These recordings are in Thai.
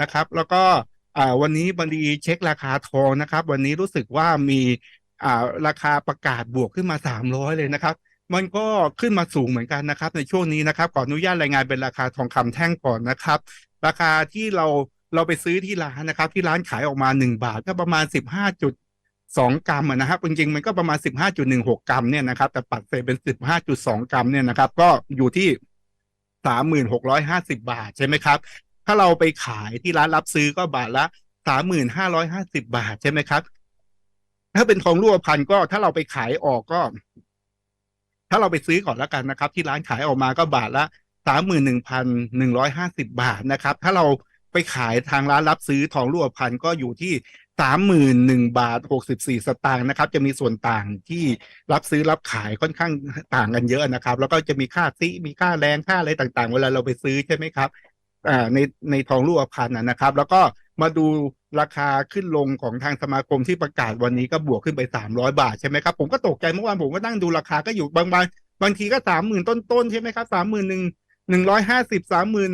นะครับ แล้วก็วันนี้บันดีเช็คราคาทองนะครับ วันนี้รู้สึกว่ามีาราคาประกาศบวกขึ้นมาสามร้อยเลยนะครับ มันก็ขึ้นมาสูงเหมือนกันนะครับ ในช่วงนี้นะครับขออนุญาตรายงานเป็นราคาทองคำแท่งก่อนนะครับ ราคาที่เราเราไปซื้อที่ร้านนะครับ ที่ร้านขายออกมาหนึ่งบาทก็ประมาณสิบห้าจุดสองกรัมอะนะครับจริงๆมันก็ประมาณสิบห้าจุดหนึ่งหกกรัมเนี่ยนะครับแต่ปัดเศษเป็นสิบห้าจุดสองกรัมเนี่ยนะครับ ก็อยู่ที่สามหมื่นหกร้อยห้าสิบาทใช่ไหมครับ ถ้าเราไปขายที่ร้านรับซื้อก็บาทละสามหมื่นห้าร้อยห้าสิบาทใช่ไหมครับ ถ้าเป็นทองรูปพรรณก็ถ้าเราไปขายออกก็ ถ้าเราไปซื้อก่อนแล้วกันนะครับ ที่ร้านขายออกมาก็บาทละสามหมื่นหนึ่งพันหนึ่งร้อยห้าสิบาทนะครับ ถ้าเราไปขายทางร้านรับซื้อทองรูปพรรณก็อยู่ที่สามหมื่นหนึ่งบาทหกสิบสี่สตางค์นะครับ จะมีส่วนต่างที่รับซื้อรับขายค่อนข้างต่างกันเยอะนะครับ แล้วก็จะมีค่าซิมีค่าแรงค่าอะไรต่างๆ เวลาเราไปซื้อใช่ไหมครับ ในในทองรูปพรรณนะนะครับ แล้วก็มาดูราคาขึ้นลงของทางสมาคมที่ประกาศวันนี้ก็บวกขึ้นไปสามร้อยบาทใช่ไหมครับ ผมก็ตกใจเมื่อวานผมก็นั่งดูราคาก็อยู่บางบางบางทีก็สามหมื่นต้นๆใช่ไหมครับสามหมื่นหนึ่งหนึ่งร้อยห้าสิบสามหมื่น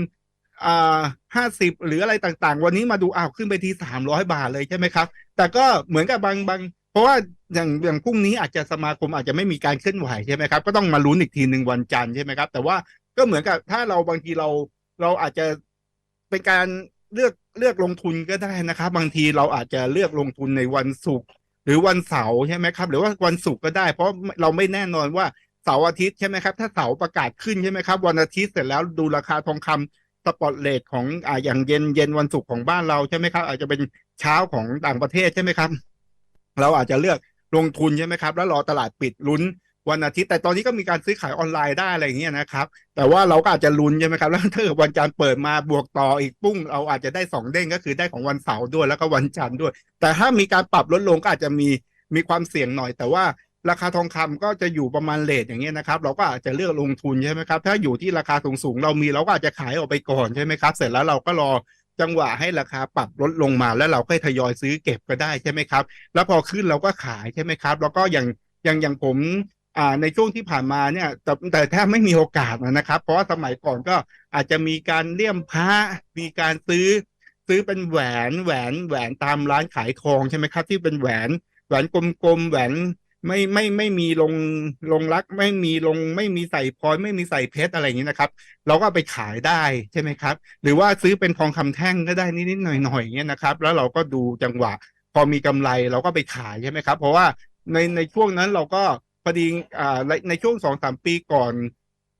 อ่าห้าสิบหรืออะไรต่างๆ วันนี้มาดูอ้าวขึ้นไปที่สามร้อยบาทเลยใช่ไหมครับ แต่ก็เหมือนกับบางบางเพราะว่าอย่างอย่างพรุ่งนี้อาจจะสมาคมอาจจะไม่มีการเคลื่อนไหวใช่ไหมครับ ก็ต้องมาลุ้นอีกทีหนึ่งวันจันทร์ใช่ไหมครับ แต่ว่าก็เหมือนกับถ้าเราบางทีเรา เราอาจจะเป็นการเลือกเลือกลงทุนก็ได้นะครับ บางทีเราอาจจะเลือกลงทุนในวันศุกร์หรือวันเสาร์ใช่ไหมครับ หรือว่าวันศุกร์ก็ได้ เพราะเราไม่แน่นอนว่าเสาร์อาทิตย์ใช่ไหมครับ ถ้าเสาร์ประกาศขึ้นใช่ไหมครับ วันอาทิตย์เสร็จแล้วดูราคาทองคำสปอตเลทของอ่าอย่างเย็นเย็นวันศุกร์ของบ้านเราใช่ไหมครับ อาจจะเป็นเช้าของต่างประเทศใช่ไหมครับ เราอาจจะเลือกลงทุนใช่ไหมครับ แล้วรอตลาดปิดลุ้น วันอาทิตย์แต่ตอนนี้ก็มีการซื้อขายออนไลน์ได้อะไรอย่างเงี้ยนะครับ แต่ว่าเราก็อาจจะลุ้นใช่ไหมครับแล้วถ้าเกิดวันจันทร์เปิดมาบวกต่ออีกปุ้งเราอาจจะได้สองเด้งก็คือได้ของวันเสาร์ด้วยแล้วก็วันจันทร์ด้วย แต่ถ้ามีการปรับลดลงก็อาจจะมีมีความเสี่ยงหน่อย แต่ว่าราคาทองคำก็จะอยู่ประมาณเลทอย่างเงี้ยนะครับ เราก็อาจจะเลือกลงทุนใช่ไหมครับถ้าอยู่ที่ราคาสูงๆเรามีเราก็อาจจะขายออกไปก่อนใช่ไหมครับ เสร็จแล้วเราก็รอจังหวะให้ราคาปรับลดลงมาแล้วเราก็ทยอยซื้อเก็บก็ได้ใช่ไหมครับ แล้วพอขึ้นเราก็ขายใช่ไหมครับ แล้วก็อย่างอย่างอย่างผม อ่าในช่วงที่ผ่านมาเนี่ยแต่แต่แทบไม่มีโอกาสนะครับ เพราะว่าสมัยก่อนก็อาจจะมีการเลี่ยมพระมีการซื้อ ซื้อเป็นแหวนแหวนแหวนตามร้านขายทองใช่ไหมครับ ที่เป็นแหวนแหวนกลมๆแหวนไม่ไม่ไม่มีลงลงรัก ไม่มีลงไม่มีใส่พลอยไม่มีใส่เพชรอะไรอย่างนี้นะครับ เราก็ไปขายได้ใช่ไหมครับ หรือว่าซื้อเป็นทองคำแท่งก็ได้นิดๆหน่อยๆอย่างเงี้ยนะครับ แล้วเราก็ดูจังหวะ พอมีกำไรเราก็ไปขายใช่ไหมครับ เพราะว่าในในช่วงนั้นเราก็ พอดีอ่าในช่วงสองสามปีก่อน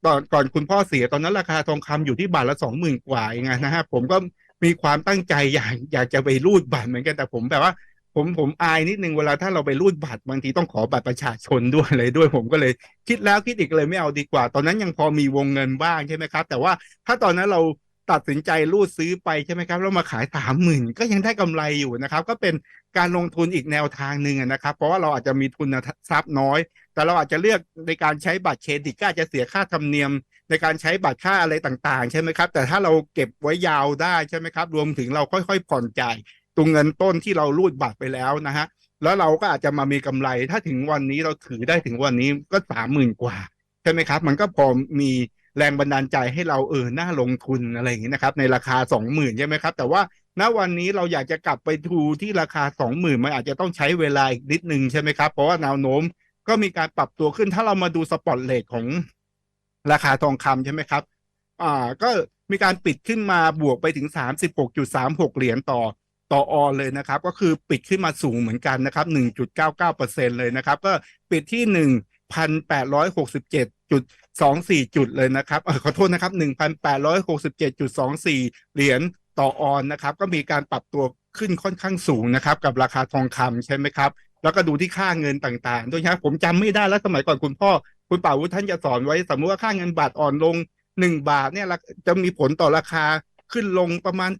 ตอนก่อนคุณพ่อเสียตอนนั้นราคาทองคำอยู่ที่บาทละสองหมื่นกว่าเองนะฮะผมก็มีความตั้งใจอยากอยากจะไปรูดบัตรเหมือนกันแต่ผมแบบว่า ผมผมอายนิดนึงเวลาถ้าเราไปรูดบัตรบางทีต้องขอบัตรประชาชนด้วยอะไรด้วย ผมก็เลยคิดแล้วคิดอีกเลยไม่เอาดีกว่า ตอนนั้นยังพอมีวงเงินบ้างใช่ไหมครับ แต่ว่าถ้าตอนนั้นเราตัดสินใจรูดซื้อไปใช่ไหมครับแล้วมาขายสามหมื่นก็ยังได้กำไรอยู่นะครับ ก็เป็นการลงทุนอีกแนวทางหนึ่งนะครับ เพราะว่าเราอาจจะมีทุนทรัพย์น้อย แต่เราอาจจะเลือกในการใช้บัตรเครดิตก็อาจจะเสียค่าธรรมเนียมในการใช้บัตรค่าอะไรต่างๆ ใช่ไหมครับ แต่ถ้าเราเก็บไว้ยาวได้ใช่ไหมครับ รวมถึงเราค่อยๆผ่อนจ่ายตรงเงินต้นที่เรารูดบัตรไปแล้วนะฮะแล้วเราก็อาจจะมามีกำไร ถ้าถึงวันนี้เราถือได้ถึงวันนี้ก็สามหมื่นกว่าใช่ไหมครับ มันก็พอมีแรงบันดาลใจให้เราเออหน่าลงทุนอะไรอย่างนี้นะครับ ในราคาสองหมื่นใช่ไหมครับ แต่ว่าณวันนี้เราอยากจะกลับไปดูที่ราคาสองหมื่นมันอาจจะต้องใช้เวลาอีกนิดนึงใช่ไหมครับ เพราะว่าแนวโน้ม ก็มีการปรับตัวขึ้น ถ้าเรามาดูสปอตเลทของราคาทองคำใช่ไหมครับ อ่า ก็มีการปิดขึ้นมาบวกไปถึงสามสิบหกจุดสามหกเหรียญต่อต่อออนเลยนะครับ ก็คือปิดขึ้นมาสูงเหมือนกันนะครับหนึ่งจุดเก้าเก้าเปอร์เซ็นเลยนะครับ ก็ปิดที่หนึ่งพันแปดร้อยหกสิบเจ็ดจุดสองสี่จุดเลยนะครับเออขอโทษนะครับหนึ่งพันแปดร้อยหกสิบเจ็ดจุดสองสี่เหรียญต่อออนนะครับ ก็มีการปรับตัวขึ้นค่อนข้างสูงนะครับ กับราคาทองคำใช่ไหมครับ แล้วก็ดูที่ค่าเงินต่างๆ ด้วยนะครับผมจำไม่ได้แล้วสมัยก่อนคุณพ่อ คุณป่าวุฒิท่านจะสอนไว้ สมมติว่าค่าเงินบาทอ่อนลงหนึ่งบาทเนี่ยจะมีผลต่อราคาขึ้นลงประมาณ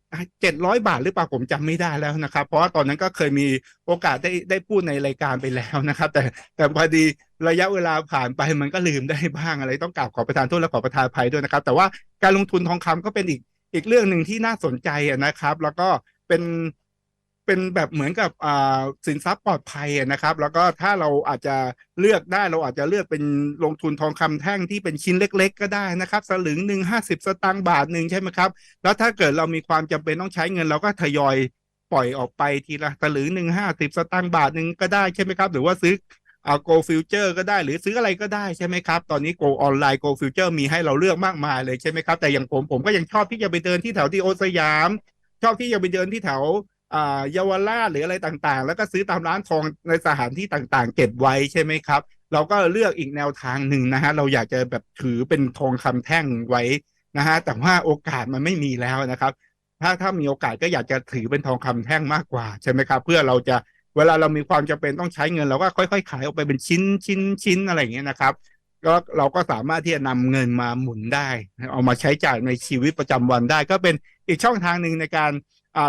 เจ็ดร้อยบาทหรือเปล่าผมจำไม่ได้แล้วนะครับ เพราะว่าตอนนั้นก็เคยมีโอกาสได้ได้พูดในรายการไปแล้วนะครับ แต่แต่พอดีระยะเวลาผ่านไปมันก็ลืมได้บ้างอะไรต้องกราบขอประทานโทษและขอประทานภัยด้วยนะครับ แต่ว่าการลงทุนทองคำก็เป็นอีกอีกเรื่องหนึ่งที่น่าสนใจนะครับ แล้วก็เป็น เป็นแบบเหมือนกับอ่าสินทรัพย์ปลอดภัยนะครับ แล้วก็ถ้าเราอาจจะเลือกได้เราอาจจะเลือกเป็นลงทุนทองคำแท่งที่เป็นชิ้นเล็ก ๆ ก็ได้นะครับ สลึงหนึ่งห้าสิบสตางค์บาทหนึ่งใช่ไหมครับ แล้วถ้าเกิดเรามีความจำเป็นต้องใช้เงินเราก็ทยอยปล่อยออกไปทีละสลึงหนึ่งห้าสิบสตางค์บาทหนึ่งก็ได้ใช่ไหมครับ หรือว่าซื้อเอาโกฟิวเจอร์ก็ได้หรือซื้ออะไรก็ได้ใช่ไหมครับ ตอนนี้โกออนไลน์โกฟิวเจอร์มีให้เราเลือกมากมายเลยใช่ไหมครับ แต่อย่างผมผมก็ยังชอบที่จะไปเดินที่แถวที่โอสยาม ชอบที่จะไปเดินที่แถว เยาวราชหรืออะไรต่างๆ แล้วก็ซื้อตามร้านทองในสถานที่ต่างๆ เก็บไว้ใช่ไหมครับ เราก็เลือกอีกแนวทางหนึ่งนะฮะเราอยากจะแบบถือเป็นทองคำแท่งไว้นะฮะแต่ว่าโอกาสมันไม่มีแล้วนะครับ ถ้าถ้ามีโอกาสก็อยากจะถือเป็นทองคำแท่งมากกว่าใช่ไหมครับ เพื่อเราจะเวลาเรามีความจำเป็นต้องใช้เงิน เราก็ค่อย ๆ ขายออกไปเป็นชิ้นชิ้นชิ้นอะไรอย่างเงี้ยนะครับก็เราก็สามารถที่จะนำเงินมาหมุนได้ เอามาใช้จ่ายในชีวิตประจำวันได้ ก็เป็นอีกช่องทางหนึ่งในการ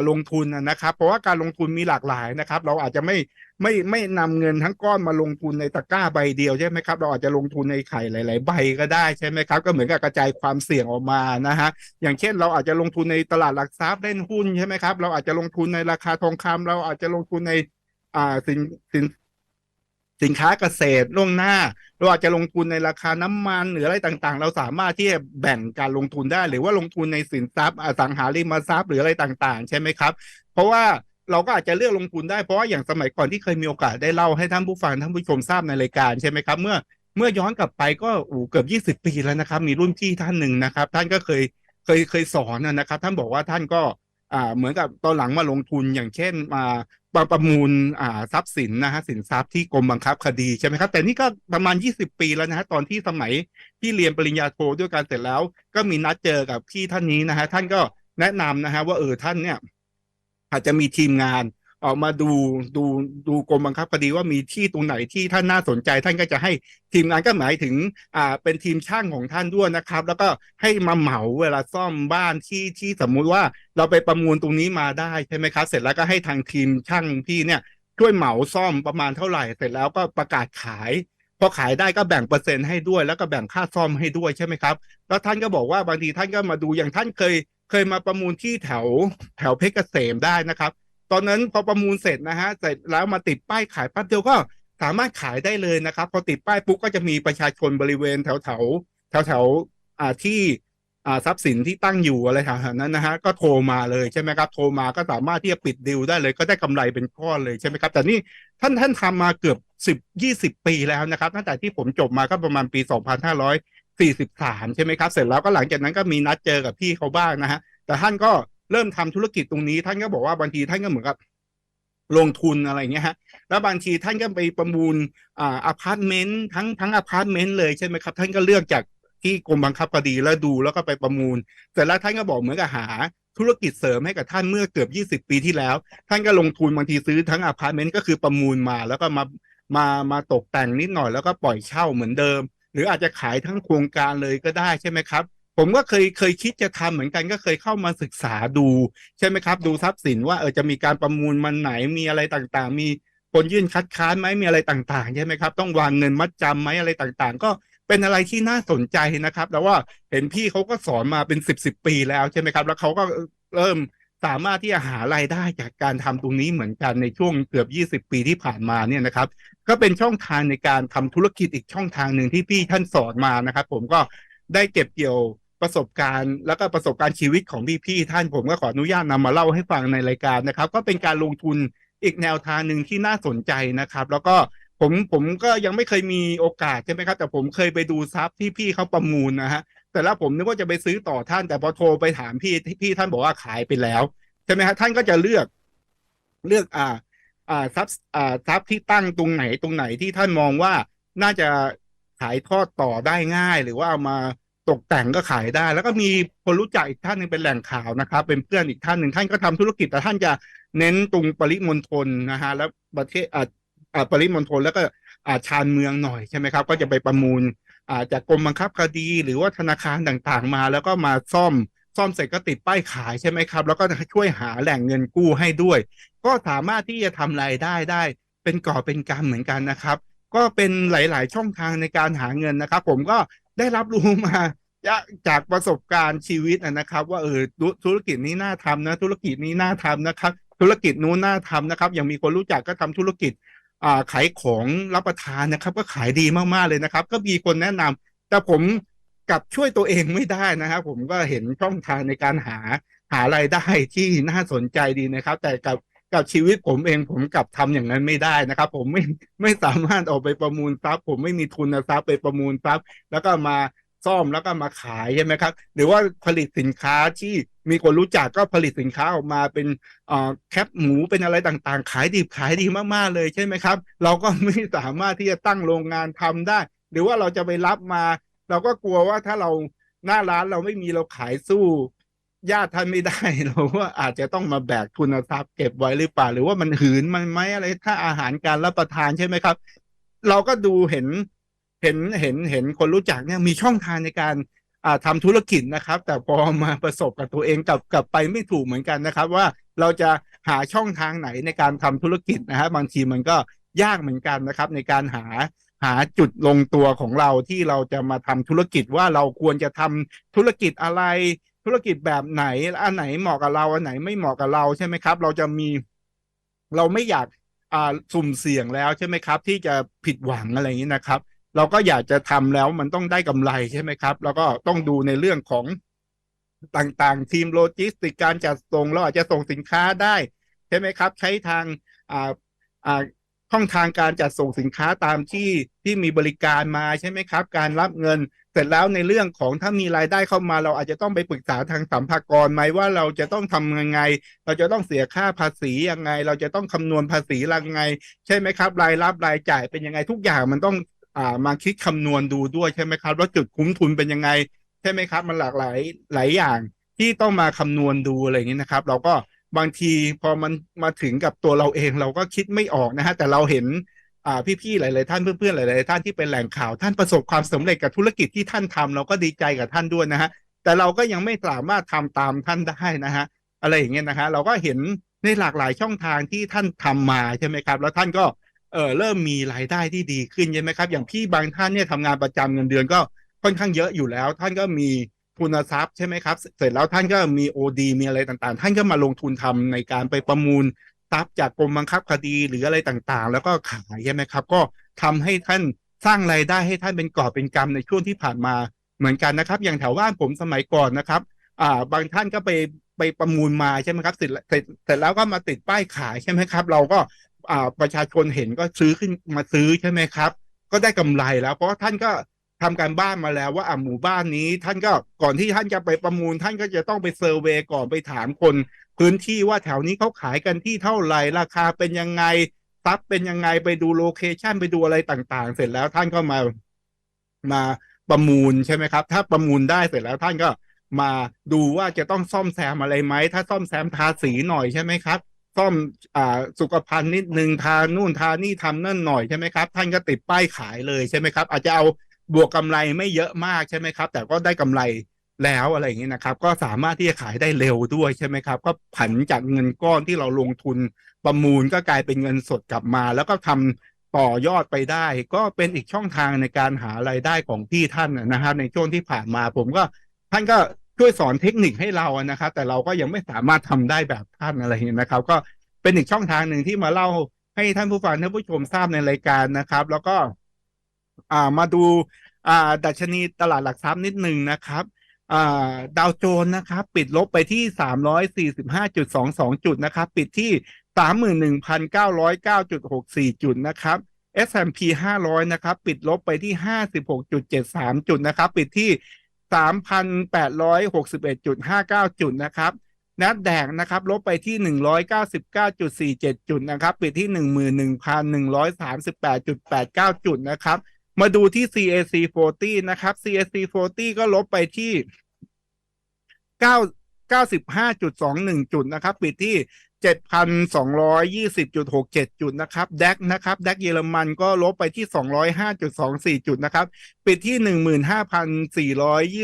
ลงทุนนะครับ เพราะว่าการลงทุนมีหลากหลายนะครับ เราอาจจะไม่ไม่ไม่นำเงินทั้งก้อนมาลงทุนในตะกร้าใบเดียวใช่ไหมครับ เราอาจจะลงทุนในไข่หลาย ๆ ใบก็ได้ใช่ไหมครับ ก็เหมือนกับกระจายความเสี่ยงออกมานะฮะอย่างเช่น เราอาจจะลงทุนในตลาดหลักทรัพย์เล่นหุ้นใช่ไหมครับ เราอาจจะลงทุนในราคาทองคำเราอาจจะลงทุนในอ่าสินสิน สินค้าเกษตรล่วงหน้าเราอาจจะลงทุนในราคาน้ำมันหรืออะไรต่างๆ เราสามารถที่จะแบ่งการลงทุนได้ หรือว่าลงทุนในสินทรัพย์อสังหาริมทรัพย์หรืออะไรต่างๆ ใช่ไหมครับ เพราะว่าเราก็อาจจะเลือกลงทุนได้เพราะว่าอย่างสมัยก่อนที่เคยมีโอกาสได้เล่าให้ท่านผู้ฟังท่านผู้ชมทราบในรายการใช่ไหมครับ เมื่อเมื่อย้อนกลับไปก็อูเกือบยี่สิบปีแล้วนะครับ มีรุ่นพี่ท่านหนึ่งนะครับ ท่านก็เคยเคยเคยสอนนะนะครับ ท่านบอกว่าท่านก็อ่าเหมือนกับตอนหลังมาลงทุนอย่างเช่นมา ประประมูลอ่าทรัพย์สินนะฮะสินทรัพย์ที่กรมบังคับคดีใช่ไหมครับ แต่นี่ก็ประมาณยี่สิบปีแล้วนะฮะตอนที่สมัยที่เรียนปริญญาโทด้วยกันเสร็จแล้ว ก็มีนัดเจอกับพี่ท่านนี้นะฮะท่านก็แนะนำนะฮะว่าเออท่านเนี่ยอาจจะมีทีมงาน ออกมาดูดูดูกรมบังคับคดีว่ามีที่ตรงไหนที่ท่านน่าสนใจ ท่านก็จะให้ทีมงานก็หมายถึงอ่าเป็นทีมช่างของท่านด้วยนะครับ แล้วก็ให้มาเหมาเวลาซ่อมบ้านที่ที่สมมุติว่าเราไปประมูลตรงนี้มาได้ใช่ไหมครับ เสร็จแล้วก็ให้ทางทีมช่างพี่เนี่ยช่วยเหมาซ่อมประมาณเท่าไหร่ เสร็จแล้วก็ประกาศขายพอขายได้ก็แบ่งเปอร์เซ็นต์ให้ด้วย แล้วก็แบ่งค่าซ่อมให้ด้วยใช่ไหมครับ แล้วท่านก็บอกว่าบางทีท่านก็มาดูอย่างท่านเคย เคยมาประมูลที่แถวแถวเพชรเกษมได้นะครับ ตอนนั้นพอประมูลเสร็จนะฮะเสร็จแล้วมาติดป้ายขายแป๊บเดียวก็สามารถขายได้เลยนะครับ พอติดป้ายปุ๊บก็จะมีประชาชนบริเวณแถวแถวแถวแถวอ่าที่อ่าทรัพย์สินที่ตั้งอยู่อะไรแถวนั้นนะฮะก็โทรมาเลยใช่ไหมครับ โทรมาก็สามารถที่จะปิดดีลได้เลยก็ได้กำไรเป็นก้อนเลยใช่ไหมครับ แต่นี่ท่านท่านทำมาเกือบสิบยี่สิบปีแล้วนะครับตั้งแต่ที่ผมจบมาก็ประมาณปีสองพันห้าร้อยสี่สิบสามใช่ไหมครับ เสร็จแล้วก็หลังจากนั้นก็มีนัดเจอกับพี่เขาบ้างนะฮะแต่ท่านก็ เริ่มทำธุรกิจตรงนี้ ท่านก็บอกว่าบางทีท่านก็เหมือนกับลงทุนอะไรเงี้ยฮะ แล้วบางทีท่านก็ไปประมูลอ่าอพาร์ตเมนต์ทั้งทั้งอพาร์ตเมนต์เลยใช่ไหมครับ ท่านก็เลือกจากที่กรมบังคับคดีแล้วดูแล้วก็ไปประมูลเสร็จแล้วท่านก็บอกเหมือนกับหาธุรกิจเสริมให้กับท่านเมื่อเกือบยี่สิบปีที่แล้ว ท่านก็ลงทุนบางทีซื้อทั้งอพาร์ตเมนต์ก็คือประมูลมา แล้วก็มามามาตกแต่งนิดหน่อยแล้วก็ปล่อยเช่าเหมือนเดิม หรืออาจจะขายทั้งโครงการเลยก็ได้ใช่ไหมครับ ผมก็เคยเคยคิดจะทำเหมือนกันก็เคยเข้ามาศึกษาดูใช่ไหมครับ ดูทรัพย์สินว่าเออจะมีการประมูลมันไหนมีอะไรต่างๆ มีคนยื่นคัดค้านไหมมีอะไรต่างๆใช่ไหมครับ ต้องวางเงินมัดจำไหมอะไรต่างๆ ก็เป็นอะไรที่น่าสนใจนะครับแต่ว่าเห็นพี่เขาก็สอนมาเป็นสิบสิบปีแล้วใช่ไหมครับ แล้วเขาก็เริ่มสามารถที่จะหารายได้จากการทำตรงนี้เหมือนกันในช่วงเกือบยี่สิบปีที่ผ่านมาเนี่ยนะครับ ก็เป็นช่องทางในการทำธุรกิจอีกช่องทางหนึ่งที่พี่ท่านสอนมานะครับ ผมก็ได้เก็บเกี่ยว ประสบการณ์แล้วก็ประสบการณ์ชีวิตของพี่ๆท่านผมก็ขออนุญาตนำมาเล่าให้ฟังในรายการนะครับ ก็เป็นการลงทุนอีกแนวทางหนึ่งที่น่าสนใจนะครับ แล้วก็ผมผมก็ยังไม่เคยมีโอกาสใช่ไหมครับ แต่ผมเคยไปดูทรับที่พี่เขาประมูลนะฮะแต่แล้วผมนึกว่าจะไปซื้อต่อท่าน แต่พอโทรไปถามพี่พี่ท่านบอกว่าขายไปแล้วใช่ไหมฮะท่านก็จะเลือกเลือกอ่าอ่าทรัพย์อ่าทรัพย์ที่ตั้งตรงไหนตรงไหนที่ท่านมองว่าน่าจะขายทอดต่อได้ง่าย หรือว่าเอามา ตกแต่งก็ขายได้ แล้วก็มีคนรู้จักอีกท่านหนึ่งเป็นแหล่งข่าวนะครับ เป็นเพื่อนอีกท่านหนึ่งท่านก็ทำธุรกิจแต่ท่านจะเน้นตรงปริมณฑลนะฮะแล้วประเทศอ่าอ่าปริมณฑลแล้วก็อ่าชานเมืองหน่อยใช่ไหมครับ ก็จะไปประมูลอ่าจากกรมบังคับคดี หรือว่าธนาคารต่างๆมา แล้วก็มาซ่อมซ่อมเสร็จก็ติดป้ายขายใช่ไหมครับ แล้วก็ช่วยหาแหล่งเงินกู้ให้ด้วย ก็สามารถที่จะทำรายได้ได้ เป็นก่อเป็นกำเหมือนกันนะครับ ก็เป็นหลาย ๆ ช่องทางในการหาเงินนะครับ ผมก็ได้รับรู้มา จากประสบการณ์ชีวิตนะครับ ว่าเออธุรกิจนี้น่าทำนะ ธุรกิจนี้น่าทำนะครับ ธุรกิจนู้นน่าทำนะครับ อย่างมีคนรู้จักก็ทำธุรกิจอ่าขายของรับประทานนะครับ ก็ขายดีมากๆเลยนะครับ ก็มีคนแนะนำแต่ผมกลับช่วยตัวเองไม่ได้นะครับผมก็เห็นช่องทางในการหาหารายได้ที่น่าสนใจดีนะครับ แต่กับกับชีวิตผมเองผมกลับทำอย่างนั้นไม่ได้นะครับ ผมไม่ไม่สามารถออกไปประมูลทรัพย์ ผมไม่มีทุนทรัพย์ไปประมูลทรัพย์ แล้วก็มา ซ่อมแล้วก็มาขายใช่ไหมครับ หรือว่าผลิตสินค้าที่มีคนรู้จักก็ผลิตสินค้าออกมาเป็นแคปหมูเป็นอะไรต่างๆ ขายดีขายดีมากๆเลยใช่ไหมครับ เราก็ไม่สามารถที่จะตั้งโรงงานทำได้ หรือว่าเราจะไปรับมา เราก็กลัวว่าถ้าเราหน้าร้านเราไม่มีเราขายสู้ญาติท่านไม่ได้เราก็อาจจะต้องมาแบกทุนทรัพย์เก็บไว้หรือเปล่า หรือว่ามันหืนมันไหมอะไรถ้าอาหารการรับประทานใช่ไหมครับ เราก็ดูเห็น เห็นเห็นเห็นคนรู้จักเนี่ยมีช่องทางในการอ่าทำธุรกิจนะครับ แต่พอมาประสบกับตัวเองกับกับไปไม่ถูกเหมือนกันนะครับ ว่าเราจะหาช่องทางไหนในการทำธุรกิจนะฮะบางทีมันก็ยากเหมือนกันนะครับ ในการหาหาจุดลงตัวของเราที่เราจะมาทำธุรกิจว่าเราควรจะทำธุรกิจอะไร ธุรกิจแบบไหนอันไหนเหมาะกับเราอันไหนไม่เหมาะกับเราใช่ไหมครับ เราจะมีเราไม่อยากอ่าสุ่มเสี่ยงแล้วใช่ไหมครับ ที่จะผิดหวังอะไรอย่างนี้นะครับ เราก็อยากจะทำแล้วมันต้องได้กำไรใช่ไหมครับ แล้วก็ต้องดูในเรื่องของต่างๆ ทีมโลจิสติกการจัดส่งเราอาจจะส่งสินค้าได้ใช่ไหมครับ ใช้ทางอ่าอ่าช่องทางการจัดส่งสินค้าตามที่ที่มีบริการมาใช่ไหมครับ การรับเงิน เสร็จแล้วในเรื่องของถ้ามีรายได้เข้ามา เราอาจจะต้องไปปรึกษาทางสัมภากรไหมว่าเราจะต้องทำยังไง เราจะต้องเสียค่าภาษียังไง เราจะต้องคำนวณภาษียังไง ใช่ไหมครับ รายรับรายจ่ายเป็นยังไงทุกอย่างมันต้อง อ่ามาคิดคำนวณดูด้วยใช่ไหมครับว่าจุดคุ้มทุนเป็นยังไงใช่ไหมครับ มันหลากหลายหลายอย่างที่ต้องมาคำนวณดูอะไรอย่างนี้นะครับ เราก็บางทีพอมันมาถึงกับตัวเราเองเราก็คิดไม่ออกนะฮะแต่เราเห็นอ่าพี่ๆหลาย ๆ ท่านเพื่อนๆหลายๆท่านที่เป็นแหล่งข่าวท่านประสบความสำเร็จกับธุรกิจที่ท่านทำเราก็ดีใจกับท่านด้วยนะฮะแต่เราก็ยังไม่สามารถทำตามท่านได้นะฮะอะไรอย่างเงี้ยนะฮะเราก็เห็นในหลากหลายช่องทางที่ท่านทำมาใช่ไหมครับ แล้วท่านก็ เออเริ่มมีรายได้ที่ดีขึ้นใช่ไหมครับ อย่างพี่บางท่านเนี่ยทำงานประจำเงินเดือนก็ค่อนข้างเยอะอยู่แล้ว ท่านก็มีทุนทรัพย์ใช่ไหมครับ เสร็จแล้วท่านก็มีโอดีมีอะไรต่างๆ ท่านก็มาลงทุนทำในการไปประมูลทรัพย์จากกรมบังคับคดีหรืออะไรต่างๆ แล้วก็ขายใช่ไหมครับ ก็ทำให้ท่านสร้างรายได้ให้ท่านเป็นกอบเป็นกำในช่วงที่ผ่านมาเหมือนกันนะครับ อย่างแถวบ้านผมสมัยก่อนนะครับอ่าบางท่านก็ไปไปประมูลมาใช่ไหมครับเสร็จเสร็จเสร็จแล้วก็มาติดป้ายขายใช่ไหมครับ เราก็ ประชาชนเห็นก็ซื้อขึ้นมาซื้อใช่ไหมครับ ก็ได้กำไรแล้ว เพราะท่านก็ทำการบ้านมาแล้วว่าอ่าหมู่บ้านนี้ ท่านก็ก่อนที่ท่านจะไปประมูล ท่านก็จะต้องไปเซอร์เวย์ก่อนไปถามคน พื้นที่ว่าแถวนี้เขาขายกันที่เท่าไหร่ราคาเป็นยังไงทรัพย์เป็นยังไงไปดูโลเคชันไปดูอะไรต่างๆ เสร็จแล้วท่านก็มามาประมูลใช่ไหมครับ ถ้าประมูลได้เสร็จแล้วท่านก็มาดูว่าจะต้องซ่อมแซมอะไรไหมถ้าซ่อมแซมทาสีหน่อยใช่ไหมครับ ซ่อมอ่าสุขภัณฑ์นิดนึงทานู่นทานี่ทำนั่นหน่อยใช่ไหมครับ ท่านก็ติดป้ายขายเลยใช่ไหมครับ อาจจะเอาบวกกำไรไม่เยอะมากใช่ไหมครับ แต่ก็ได้กำไรแล้วอะไรอย่างนี้นะครับ ก็สามารถที่จะขายได้เร็วด้วยใช่ไหมครับ ก็ผันจากเงินก้อนที่เราลงทุนประมูลก็กลายเป็นเงินสดกลับมา แล้วก็ทำต่อยอดไปได้ ก็เป็นอีกช่องทางในการหาไรายได้ของพี่ท่านนะครับ ในช่วงที่ผ่านมาผมก็ท่านก็ ช่วยสอนเทคนิคให้เรานะครับ แต่เราก็ยังไม่สามารถทำได้แบบท่านอะไรอย่างนี้นะครับ ก็เป็นอีกช่องทางหนึ่งที่มาเล่าให้ท่านผู้ฟังท่านผู้ชมทราบในรายการนะครับ แล้วก็อ่ามาดูอ่าดัชนีตลาดหลักทรัพย์นิดหนึ่งนะครับอ่าดาวโจนส์นะครับปิดลบไปที่สามร้อยสี่สิบห้าจุดสองสองจุดนะครับ ปิดที่สามหมื่นหนึ่งพันเก้าร้อยเก้าจุดหกสี่จุดนะครับ S&P 500 นะครับ ปิดลบไปที่ห้าสิบหกจุดเจ็ดสามจุดนะครับ ปิดที่ สามพันแปดร้อยหกสิบเอ็ดจุดห้าเก้าจุดนะครับนัดแดกนะครับลบไปที่หนึ่งร้อยเก้าสิบเก้าจุดสี่เจ็ดจุดนะครับปิดที่หนึ่งหมื่นหนึ่งพันหนึ่งร้อยสามสิบแปดจุดแปดเก้าจุดนะครับ มาดูที่ CAC 40นะครับ CAC 40ก็ลบไปที่9 95.21 จุดนะครับ ปิดที่ 7,220.67 จุดหกเจ็ดจุดนะครับ DAX นะครับ DAX เยอรมันก็ลบไปที่ 205.24จุดสองสี่จุดนะครับ ปิดที่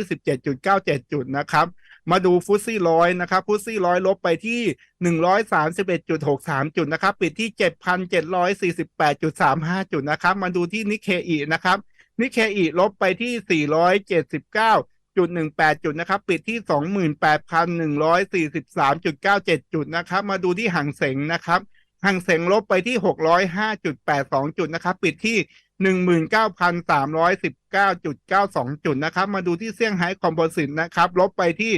15,427.97 จุดนะครับ มาดูฟุตซี่ร้อยนะครับ ฟุตซี่ร้อยลบไปที่หนึ่งร้อยสามสิบเอ็ดจุดหกสามจุดนะครับ ปิดที่เจ็ดพันเจ็ดร้อยสี่สิบแปดจุดสามห้าจุดนะครับ มาดูที่นิเคอีนะครับ นิเคอีลบไปที่สี่ร้อยเจ็ดสิบเก้า จุดหนึ่งแปดจุดนะครับ ปิดที่สองหมื่นแปดพันหนึ่งร้อยสี่สิบสามจุดเก้าเจ็ดจุดนะครับ มาดูที่ห่างเสงนะครับห่างเสงลบไปที่หกร้อยห้าจุดแปดสองจุดนะครับ ปิดที่หนึ่งหมื่นเก้าพันสามร้อยสิบเก้าจุดเก้าสองจุดนะครับ มาดูที่เซี่ยงไฮ้คอมโพสิตนะครับ ลบไปที่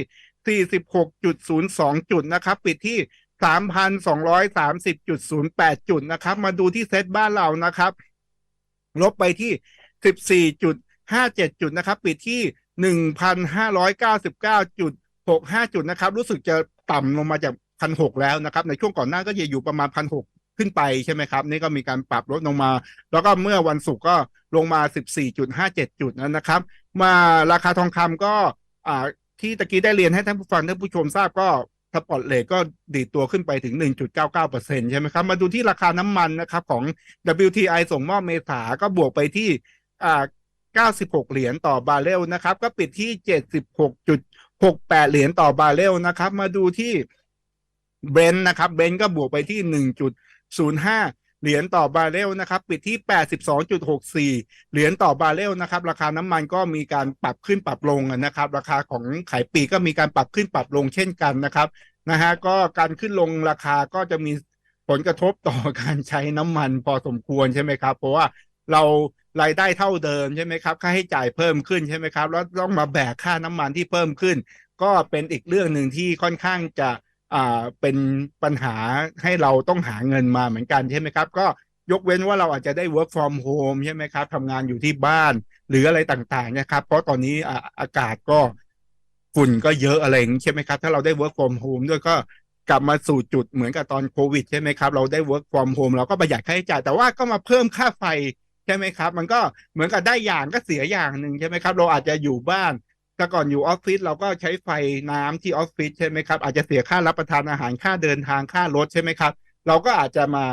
สี่สิบหกจุดศูนย์สองจุดนะครับ ปิดที่สามพันสองร้อยสามสิบจุดศูนย์แปดจุดนะครับ มาดูที่เซ็ตบ้านเรานะครับ ลบไปที่สิบสี่จุดห้าเจ็ดจุดนะครับ ปิดที่ หนึ่งพันห้าร้อยเก้าสิบเก้าจุดหกห้าจุดนะครับ รู้สึกจะต่ำลงมาจากพันหกแล้วนะครับ ในช่วงก่อนหน้าก็จะอยู่ประมาณพันหกขึ้นไปใช่ไหมครับ นี่ก็มีการปรับลดลงมา แล้วก็เมื่อวันศุกร์ก็ลงมาสิบสี่จุดห้าเจ็ดจุดนะครับ มาราคาทองคำก็อ่าที่ตะกี้ได้เรียนให้ท่านผู้ฟังท่านผู้ชมทราบก็สปอตเลทก็ดีดตัวขึ้นไปถึง 1.99%ใช่ไหมครับ มาดูที่ราคาน้ำมันนะครับของ WTI ส่งมอบเมษาก็บวกไปที่อ่า 96 เหรียญต่อบาร์เรลนะครับ ก็ปิดที่ 76.68 เหรียญต่อบาร์เรลนะครับ มาดูที่เบนท์นะครับเบนท์ก็บวกไปที่ 1.05เหรียญต่อบาร์เรลนะครับปิดที่ 82.64 เหรียญต่อบาร์เรลนะครับราคาน้ำมันก็มีการปรับขึ้นปรับลงนะครับ ราคาของขายปีกก็มีการปรับขึ้นปรับลงเช่นกันนะครับนะฮะก็การขึ้นลงราคาก็จะมีผลกระทบต่อการใช้น้ำมันพอสมควรใช่ไหมครับ เพราะว่าเรา รายได้เท่าเดิมใช่ไหมครับ ค่าให้จ่ายเพิ่มขึ้นใช่ไหมครับ แล้วต้องมาแบกค่าน้ำมันที่เพิ่มขึ้น ก็เป็นอีกเรื่องหนึ่งที่ค่อนข้างจะอ่าเป็นปัญหาให้เราต้องหาเงินมาเหมือนกันใช่ไหมครับ ก็ยกเว้นว่าเราอาจจะได้ work from home ใช่ไหมครับทำงานอยู่ที่บ้าน หรืออะไรต่างๆนะครับ เพราะตอนนี้อ่าอากาศก็ฝุ่นก็เยอะอะไรอย่างนี้ใช่ไหมครับ ถ้าเราได้ work from home ด้วยก็กลับมาสู่จุดเหมือนกับตอนโควิดใช่ไหมครับ เราได้ work from home เราก็ประหยัดค่าใช้จ่ายแต่ว่าก็มาเพิ่มค่าไฟ ช่ไหมครับ มันก็เหมือนกับได้อย่างก็เสียอย่างหนึ่งใช่ไหมครับ เราอาจจะอยู่บ้านแต่ก่อนอยู่ออฟฟิศเราก็ใช้ไฟน้ำที่ออฟฟิศใช่ไหมครับ อาจจะเสียค่ารับประทานอาหารค่าเดินทางค่ารถใช่ไหมครับ เราก็อาจจะมา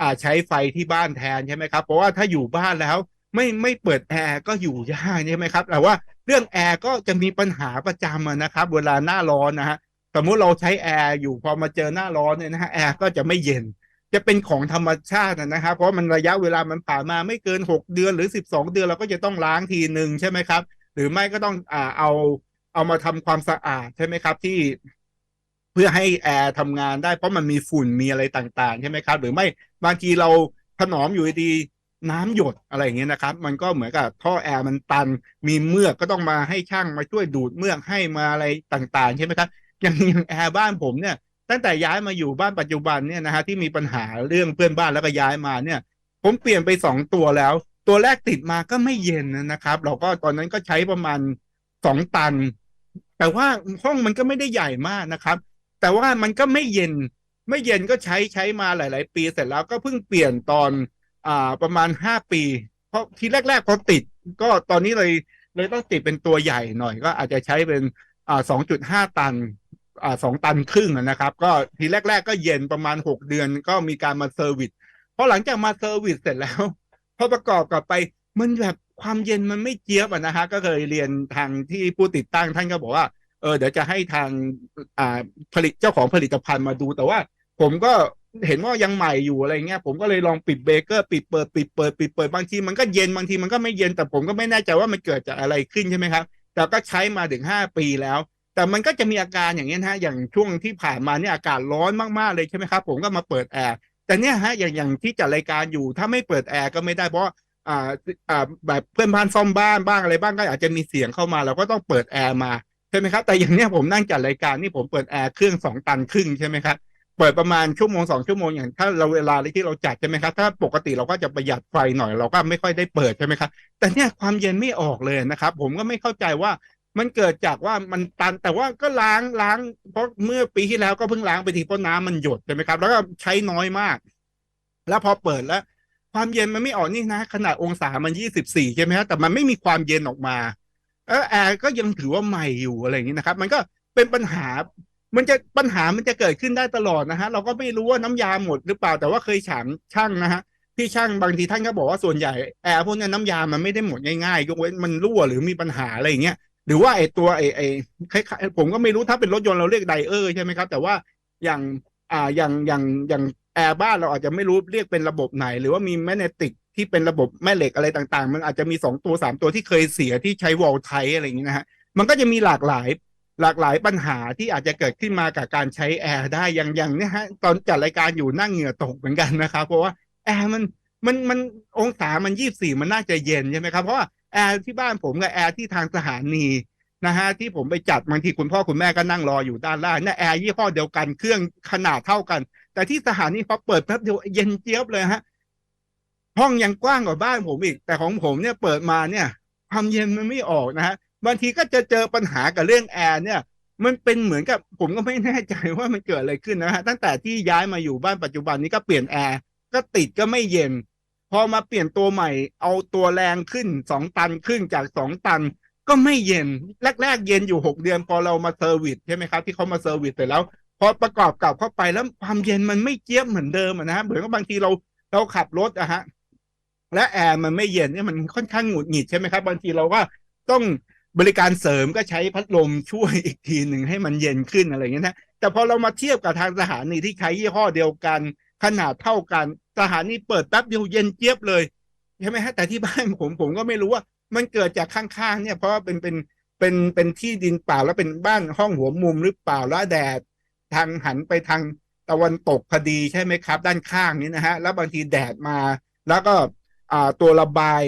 อาใช้ไฟที่บ้านแทนใช่ไหมครับ เพราะว่าถ้าอยู่บ้านแล้วไม่ไม่เปิดแอร์ก็อยู่ยากใช่ไหมครับแต่ว่าเรื่องแอร์ก็จะมีปัญหาประจำนะครับ เวลาหน้าร้อนนะฮะสมมุติเราใช้แอร์อยู่พอมาเจอหน้าร้อนเนี่ยนะฮะแอร์ก็จะไม่เย็น จะเป็นของธรรมชาตินะครับเพราะมันระยะเวลามันผ่านมาไม่เกินหกเดือนหรือสิบสองเดือนเราก็จะต้องล้างทีหนึ่งใช่ไหมครับ หรือไม่ก็ต้องอ่าเอาเอามาทำความสะอาดใช่ไหมครับที่เพื่อให้แอร์ทำงานได้เพราะมันมีฝุ่นมีอะไรต่างๆ ใช่ไหมครับ หรือไม่บางทีเราถนอมอยู่ดีน้ำหยดอะไรอย่างเงี้ยนะครับ มันก็เหมือนกับท่อแอร์มันตันมีเมือกก็ต้องมาให้ช่างมาช่วยดูดเมือกให้มาอะไรต่างๆ ใช่ไหมครับอย่างอย่างแอร์บ้านผมเนี่ย ตั้งแต่ย้ายมาอยู่บ้านปัจจุบันเนี่ยนะฮะที่มีปัญหาเรื่องเพื่อนบ้านแล้วก็ย้ายมาเนี่ย ผมเปลี่ยนไปสองตัวแล้ว ตัวแรกติดมาก็ไม่เย็นนะครับ เราก็ตอนนั้นก็ใช้ประมาณสองตัน แต่ว่าห้องมันก็ไม่ได้ใหญ่มากนะครับ แต่ว่ามันก็ไม่เย็น ไม่เย็นก็ใช้ใช้มาหลาย ๆ ปีเสร็จแล้วก็เพิ่งเปลี่ยนตอนอ่าประมาณห้าปี เพราะทีแรกๆพอติด ก็ตอนนี้เลยเลยต้องติดเป็นตัวใหญ่หน่อย ก็อาจจะใช้เป็นอ่าสองจุดห้าตัน อ่าสองตันครึ่งนะครับ ก็ทีแรก ๆ ก็เย็นประมาณหกเดือนก็มีการมาเซอร์วิสพอหลังจากมาเซอร์วิสเสร็จแล้วพอประกอบกับไปมันแบบความเย็นมันไม่เจี๊ยบอะนะฮะก็เคยเรียนทางที่ผู้ติดตั้งท่านก็บอกว่าเออเดี๋ยวจะให้ทางอ่าผลิตเจ้าของผลิตภัณฑ์มาดู แต่ว่าผมก็เห็นว่ายังใหม่อยู่อะไรเงี้ยผมก็เลยลองปิดเบรกเกอร์ปิดเปิดปิดเปิดปิดเปิดบางทีมันก็เย็นบางทีมันก็ไม่เย็นแต่ผมก็ไม่แน่ใจว่ามันเกิดจากอะไรขึ้นใช่ไหมครับแต่ก็ใช้มาถึงห้าปีแล้ว แต่มันก็จะมีอาการอย่างนี้นะฮะอย่างช่วงที่ผ่านมาเนี่ยอากาศร้อนมากๆเลยใช่ไหมครับ ผมก็มาเปิดแอร์แต่เนี่ยฮะอย่างอย่างที่จัดรายการอยู่ ถ้าไม่เปิดแอร์ก็ไม่ได้เพราะอ่าอ่าแบบเพื่อนบ้านซ่อมบ้านบ้างอะไรบ้างก็อาจจะมีเสียงเข้ามาเราก็ต้องเปิดแอร์มาใช่ไหมครับแต่อย่างเนี้ยผมนั่งจัดรายการนี่ผมเปิดแอร์เครื่องสองตันครึ่งใช่ไหมครับเปิดประมาณชั่วโมงสองชั่วโมงอย่างถ้าเราเวลาที่เราจัดใช่ไหมครับถ้าปกติเราก็จะประหยัดไฟหน่อยเราก็ไม่ค่อยได้เปิดใช่ไหมครับแต่เนี่ยความเย็นไม่ออกเลยนะครับ ผมก็ไม่เข้าใจว่า มันเกิดจากว่ามันตันแต่ว่าก็ล้างล้าง เพราะเมื่อปีที่แล้วก็เพิ่งล้างไปทีเพราะน้ำมันหยดใช่ไหมครับ แล้วก็ใช้น้อยมาก แล้วพอเปิดแล้ว ความเย็นมันไม่ออกนี่นะ ขนาดองศามันยี่สิบสี่ใช่ไหมครัแต่มันไม่มีความเย็นออกมาเออแอร์ก็ยังถือว่าใหม่อยู่อะไรอย่างนี้นะครับ มันก็เป็นปัญหา มันจะปัญหามันจะเกิดขึ้นได้ตลอดนะฮะ เราก็ไม่รู้ว่าน้ำยาหมดหรือเปล่าแต่ว่าเคยถามช่างนะฮะพี่ช่างบางทีท่านก็บอกว่าส่วนใหญ่แอร์พวกนี้น้ำยามันไม่ได้หมดง่ายๆยกเว้นมันรั่วหรือมีปัญหาอะไรอย่างเงี้ย หรือว่าไอตัวไอไอคล้ายๆผมก็ไม่รู้ถ้าเป็นรถยนต์เราเรียกไดเออร์ใช่ไหมครับ แต่ว่าอย่างอ่าอย่างอย่างอย่างแอร์บ้านเราอาจจะไม่รู้เรียกเป็นระบบไหน หรือว่ามีแมกเนติกที่เป็นระบบแม่เหล็กอะไรต่างๆ มันอาจจะมีสองตัวสามตัวที่เคยเสียที่ใช้วอลไทอะไรอย่างนี้นะฮะมันก็จะมีหลากหลายหลากหลายปัญหาที่อาจจะเกิดขึ้นมากับการใช้แอร์ได้อย่างอย่างเนี้ยฮะตอนจัดรายการอยู่นั่งเหงื่อตกเหมือนกันนะครับเพราะว่าแอร์มันมันมันองศามันยี่สี่มันน่าจะเย็นใช่ไหมครับเพราะว่า แอร์ที่บ้านผมกับแอร์ที่ทางสถานีนะฮะที่ผมไปจัดบางทีคุณพ่อคุณแม่ก็นั่งรออยู่ด้านล่างเนี่ยแอร์ยี่ห้อเดียวกันเครื่องขนาดเท่ากัน แต่ที่สถานีพอเปิดแป๊บเดียวเย็นเจี๊ยบเลยฮะห้องยังกว้างกว่าบ้านผมอีก แต่ของผมเนี่ยเปิดมาเนี่ย ความเย็นมันไม่ออกนะฮะบางทีก็จะเจอปัญหากับเรื่องแอร์เนี่ย มันเป็นเหมือนกับผมก็ไม่แน่ใจว่ามันเกิดอะไรขึ้นนะฮะตั้งแต่ที่ย้ายมาอยู่บ้านปัจจุบันนี้ก็เปลี่ยนแอร์ก็ติดก็ไม่เย็น พอมาเปลี่ยนตัวใหม่ เอาตัวแรงขึ้นสองตันขึ้นจากสองตัน ก็ไม่เย็นแรกๆเย็นอยู่หกเดือนพอเรามาเซอร์วิสใช่ไหมครับ ที่เขามาเซอร์วิสเสร็จแล้วพอประกอบกลับเข้าไปแล้วความเย็นมันไม่เจี๊ยบเหมือนเดิมอะนะฮะเหมือนกับบางทีเราเราขับรถอะฮะและแอร์มันไม่เย็นเนี่ยมันค่อนข้างหงุดหงิดใช่ไหมครับ บางทีเราก็ต้องบริการเสริมก็ใช้พัดลมช่วยอีกทีหนึ่งให้มันเย็นขึ้นอะไรเงี้ยนะแต่พอเรามาเทียบกับทางสถานีที่ใช้ยี่ห้อเดียวกัน ขนาดเท่ากัน สถานีเปิดแป๊บเดียวเย็นเจี๊ยบเลยใช่ไหมฮะแต่ที่บ้านผมผมก็ไม่รู้ว่า มันเกิดจากข้างๆเนี่ยเพราะเป็นเป็นเป็นเป็นที่ดินเปล่าแล้วเป็นบ้านห้องหัวมุมหรือเปล่าแล้วแดดทางหันไปทางตะวันตกพอดีใช่ไหมครับ ด้านข้างนี้นะฮะแล้วบางทีแดดมา แล้วก็อ่าตัวระบาย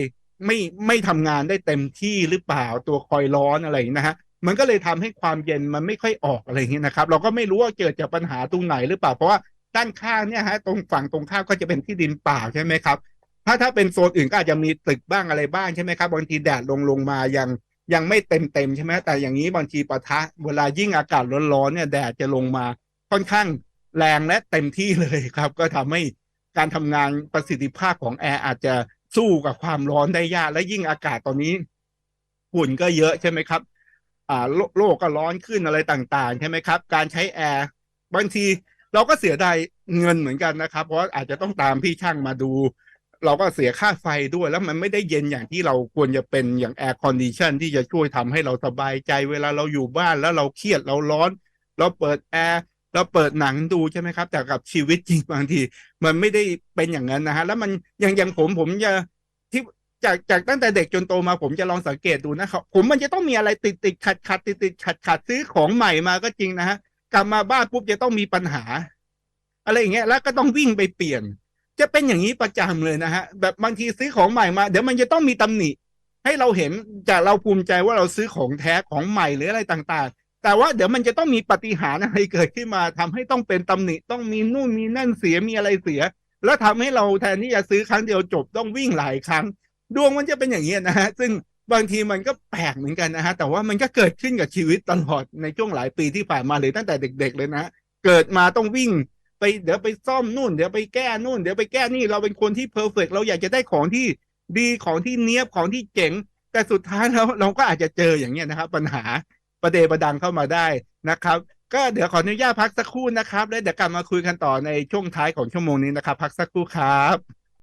ไม่ไม่ทำงานได้เต็มที่หรือเปล่าตัวคอยร้อนอะไรนะฮะมันก็เลยทำให้ความเย็นมันไม่ค่อยออกอะไรอย่างนี้นะครับ เราก็ไม่รู้ว่าเกิดจากปัญหาตรงไหนหรือเปล่า เพราะว่า ด้านข้างเนี่ยฮะตรงฝั่งตรงข้ามก็จะเป็นที่ดินเปล่าใช่ไหมครับ ถ้าถ้าเป็นโซนอื่นก็อาจจะมีตึกบ้างอะไรบ้างใช่ไหมครับบางทีแดดลงลงมายังยังไม่เต็มเต็มใช่ไหมแต่อย่างนี้บางทีปะทะ เวลายิ่งอากาศร้อนๆเนี่ยแดดจะลงมาค่อนข้างแรงและเต็มที่เลยครับ ก็ทำให้การทำงานประสิทธิภาพของแอร์อาจจะสู้กับความร้อนได้ยากและยิ่งอากาศตอนนี้ฝุ่นก็เยอะใช่ไหมครับ อ่าโลโลกก็ร้อนขึ้นอะไรต่างๆ ใช่ไหมครับ การใช้แอร์บางที เราก็เสียดายเงินเหมือนกันนะครับ เพราะอาจจะต้องตามพี่ช่างมาดู เราก็เสียค่าไฟด้วยแล้วมันไม่ได้เย็นอย่างที่เราควรจะเป็นอย่างแอร์คอนดิชันที่จะช่วยทำให้เราสบายใจ เวลาเราอยู่บ้านแล้วเราเครียดเราร้อน เราเปิดแอร์เราเปิดหนังดูใช่ไหมครับ แต่กับชีวิตจริงบางที มันไม่ได้เป็นอย่างนั้นนะฮะแล้วมันอย่างอย่างผมผมจะที่จากจากตั้งแต่เด็กจนโตมาผมจะลองสังเกตดูนะครับ ผมมันจะต้องมีอะไรติดติดขัดขัดติดติดขัดขัดซื้อของใหม่มาก็จริงนะฮะ กลับมาบ้านปุ๊บจะต้องมีปัญหา อะไรอย่างเงี้ยแล้วก็ต้องวิ่งไปเปลี่ยน จะเป็นอย่างนี้ประจำเลยนะฮะ แบบบางทีซื้อของใหม่มา เดี๋ยวมันจะต้องมีตำหนิ ให้เราเห็นจากเราภูมิใจว่าเราซื้อของแท้ของใหม่หรืออะไรต่างๆ แต่ว่าเดี๋ยวมันจะต้องมีปฏิหารอะไรเกิดขึ้นมาทำให้ต้องเป็นตำหนิ ต้องมีนู่นมีนั่นเสียมีอะไรเสีย แล้วทำให้เราแทนที่จะซื้อครั้งเดียวจบต้องวิ่งหลายครั้ง ดวงมันจะเป็นอย่างนี้ยนะฮะซึ่ง บางทีมันก็แปลกเหมือนกันนะฮะ แต่ว่ามันก็เกิดขึ้นกับชีวิตตลอดในช่วงหลายปีที่ผ่านมาหรือตั้งแต่เด็ก ๆ เลยนะฮะเกิดมาต้องวิ่งไปเดี๋ยวไปซ่อมนู่นเดี๋ยวไปแก้นู่นเดี๋ยวไปแก้นี่เราเป็นคนที่เพอร์เฟกเราอยากจะได้ของที่ดีของที่เนี้ยบของที่เจ๋ง แต่สุดท้ายแล้วเราก็อาจจะเจออย่างเงี้ยนะครับ ปัญหาประเดประดังเข้ามาได้นะครับ ก็เดี๋ยวขออนุญาตพักสักครู่นะครับ แล้วเดี๋ยวกลับมาคุยกันต่อในช่วงท้ายของชั่วโมงนี้นะครับ พักสักครู่ครับ